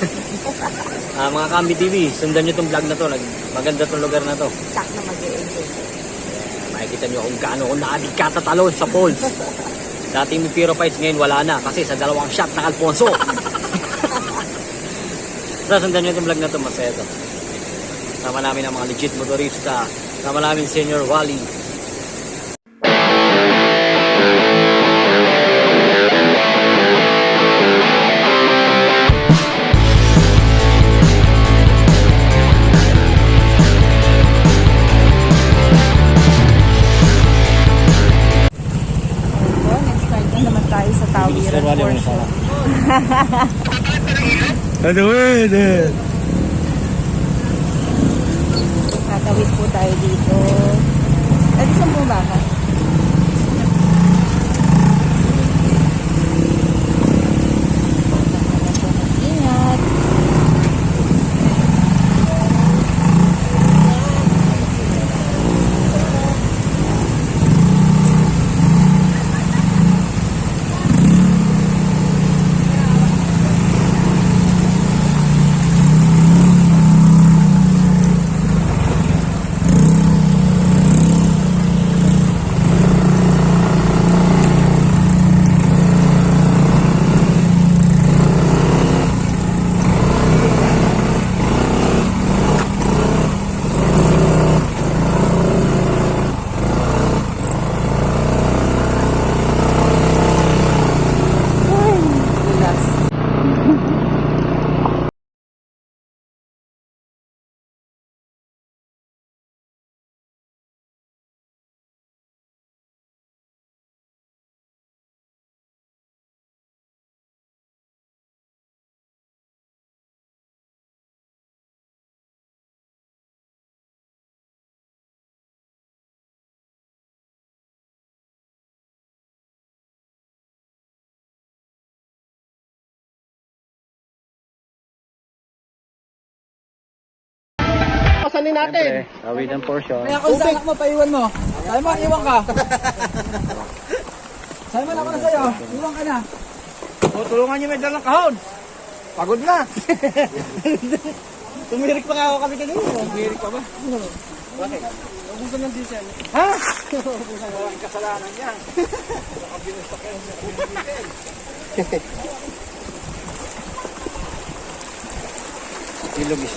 Ah, mga Kambi TV, sundan nyo itong vlog na to. Maganda tong lugar na to. Tak na mag-i-enjoy. Makikita nyo kung gaano ko naadig katatalon sa falls. Dati may Piro Fights, ngayon wala na. Kasi sa dalawang shot ng Alfonso. so, sundan nyo itong vlog na to. Masaya to. Sama namin ang mga legit motorista. Sama namin Senior Wally. Ano eh? Tatawid po tayo dito. Di saan bumaba ka? Pasanin natin. Siyempre, tawid ang portion. Kaya kung sa anak mo, paiwan mo. Sabi mo, iwan ka. Sabi mo, ako na sa'yo. Iwan ka na. O, tulungan niyo may dalang kahon. Pagod na. Tumirik pa nga ako kami kanina. Tumirik pa ba? Bakit? Ubusan ng diesel. Ha? Ubusan walang kasalanan yan. Baka binusta kayo sa diesel. Ilog is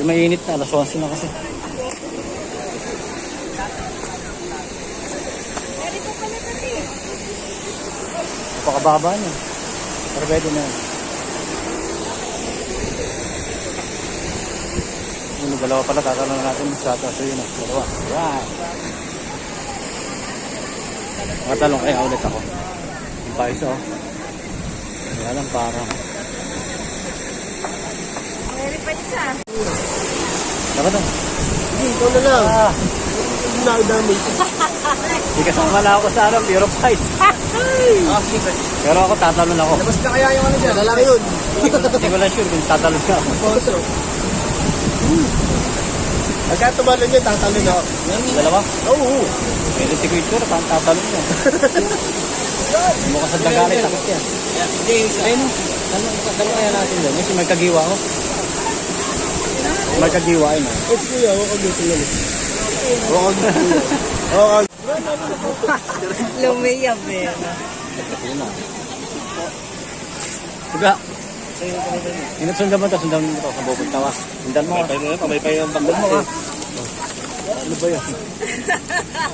Medyo mainit na. Alas 11 na kasi. Napakababa niya. Pero pwede na yun. Yung dalawa pala tatanong natin sa taso yun. ah. Dalawa. Right. Makatalong kaya ulit ako. Yung paisa oh. Wala lang parang. Meron pa isa. Dapat oh. Ikaw na lang. Ah, Nakadamay. Hindi kasama na ako sa ano, Pure Fight. Ah, sige. Pero ako tatalon ako. Labas na kaya yung ano dyan. Lalaki yun. Hindi ko lang sure kung tatalon ka ako. Pagka tumalo niya, tatalon ako. Dalawa? Oo. Pwede si parang tatalon niya. Mukha sa dagali, takot yan. Ayun, ano, dalawa kaya natin doon. Kasi may kagiwa ako. May kagiwa, ayun. ah. Eh, kuya, huwag kang dito lang. Huwag kang dito. Huwag Lumiyab eh. Na. Diba? Ingat sundan mo to, sundan mo to, sa bubog tawa. Sundan mo. Pabay mo, pabay pa yung bagdal mo ha. Ano ba yan?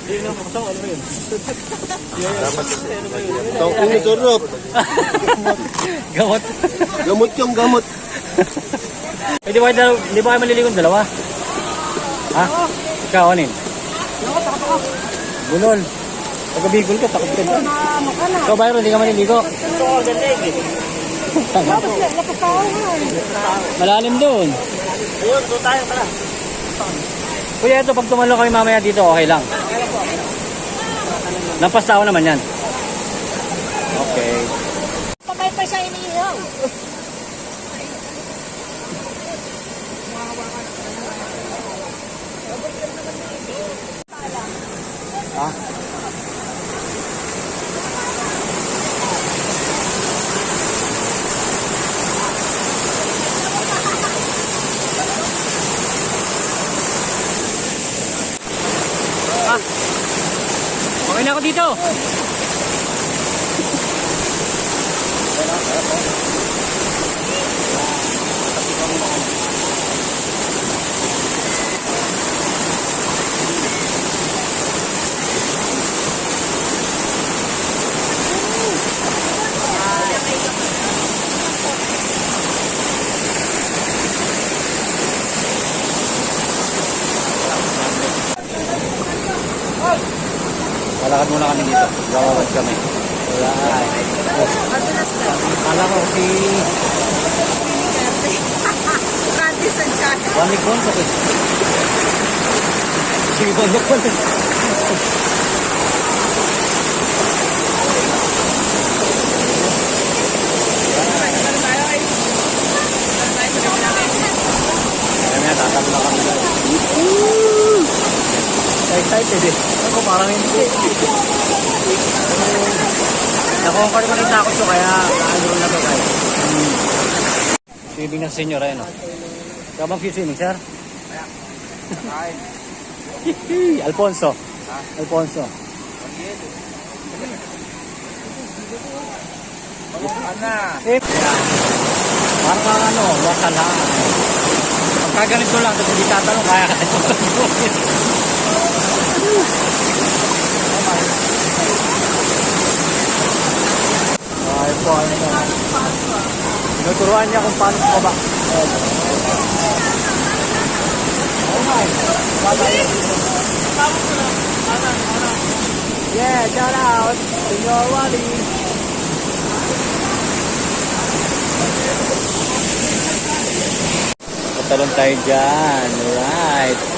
Hindi na, ano ba yun? Ito ang sarap. Gamot. Gamot yung gamot. Eh, di ba, kayo- di ba kayo maliligon dalawa? Ha? Ikaw, anin? Bunol. Pagkabigol ka, takot ka dyan. Ikaw, Byron, hindi ka maliligo. Malalim doon. Ayun, doon tayo pala. Kuya, ito, pag tumalo kami mamaya dito, okay lang. Lampas tao naman yan. Okay. Okay Malakad muna kami dito. Gawawad kami. Wala. Kala ko si Randy Santiago. One week one sakit. Sige, one. Kaya nga, tatalo na kami. Excited eh. Ako parang hindi. Nakuha ko rin takot ko kaya naano na to guys. Hmm. Swimming ng senior ayun oh. Kabang swimming sir? Alfonso. Alfonso. Ana. Eh, parang ano, wasa lang. Pagka ganito lang, tapos hindi tatanong, kaya ka. Ay po, ano na. Niya kung paano bumaba. Yeah, shout out your Wally. Patalon tayo dyan. Alright.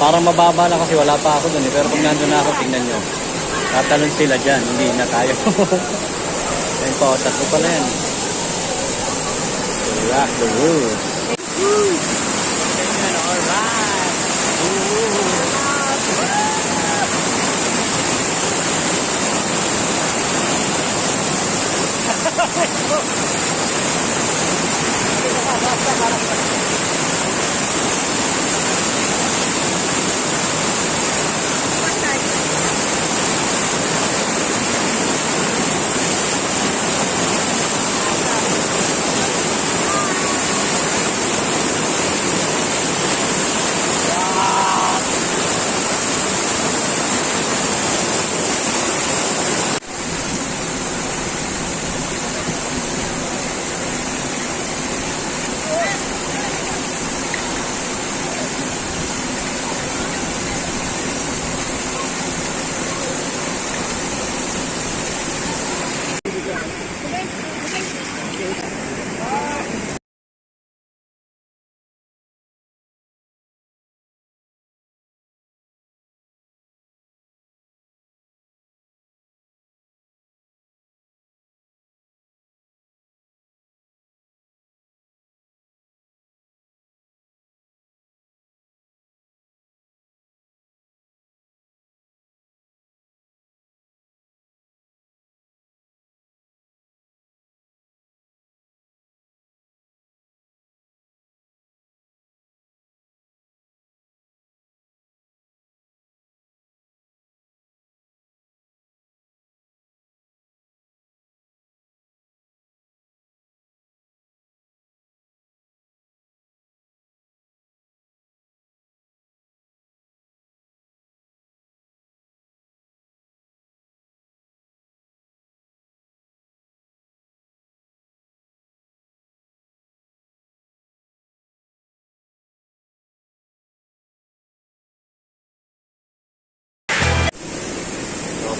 Parang mababa na kasi wala pa ako dun eh. Pero kung nandun na ako, tingnan nyo. Tatalon sila dyan. Hindi na tayo. Ayun po, tatlo pala yan. Rock the roof. Oh, my God.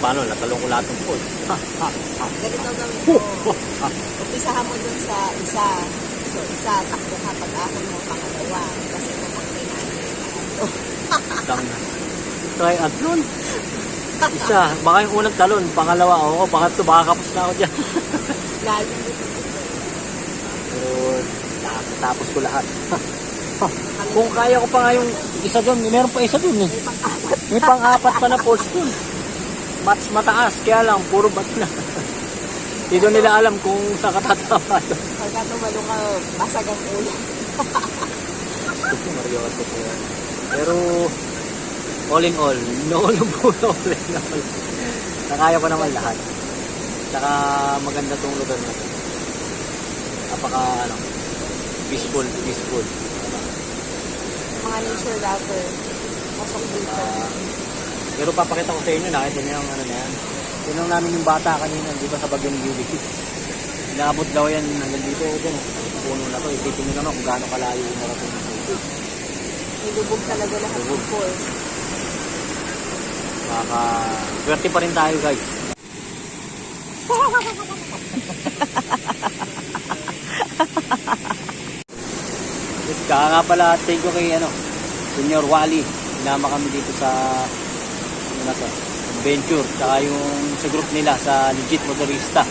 Paano, natalong ko lahat ng pool. Ganito gawin mo. Umpisahan mo dun sa isa. So, isa, takbo ka pag ako mo pangalawa. Kasi namakay na Tang Try athlon. Isa, baka yung unang talon, pangalawa, oo, pangatlo, baka kapos na ako dyan. Lalo tapos ko lahat. Kung kaya ko pa nga yung isa doon, meron pa isa doon eh. May pang-apat pa na poles doon. Mas mataas, kaya lang, puro bat na. Hindi doon nila alam kung saan ka tatama doon. Pagka tumalo ka, basag ang ulo. Seryoso po yan. Pero, all in all, naulog po na all in all. Nakaya ko naman lahat. Saka maganda tong lugar na. Napaka, ano, peaceful, peaceful. Mga nature lover. Pasok dito. Ah, pero papakita ko sa inyo, nakita niyo yung ano na yan. Tinong namin yung bata kanina, di ba sa bagyong Ulysses. Inaabot daw yan hanggang dito, dyan, puno na to. Ititin nyo naman kung gaano kalayo yung narating ng dito. Nilubog talaga lahat ng Lubog. falls. Maka, swerte pa rin tayo guys. Kaya nga pala, thank you kay ano, Senior Wally. Sinama kami dito sa na to, adventure. Tsaka yung sa group nila sa Legit Motorista.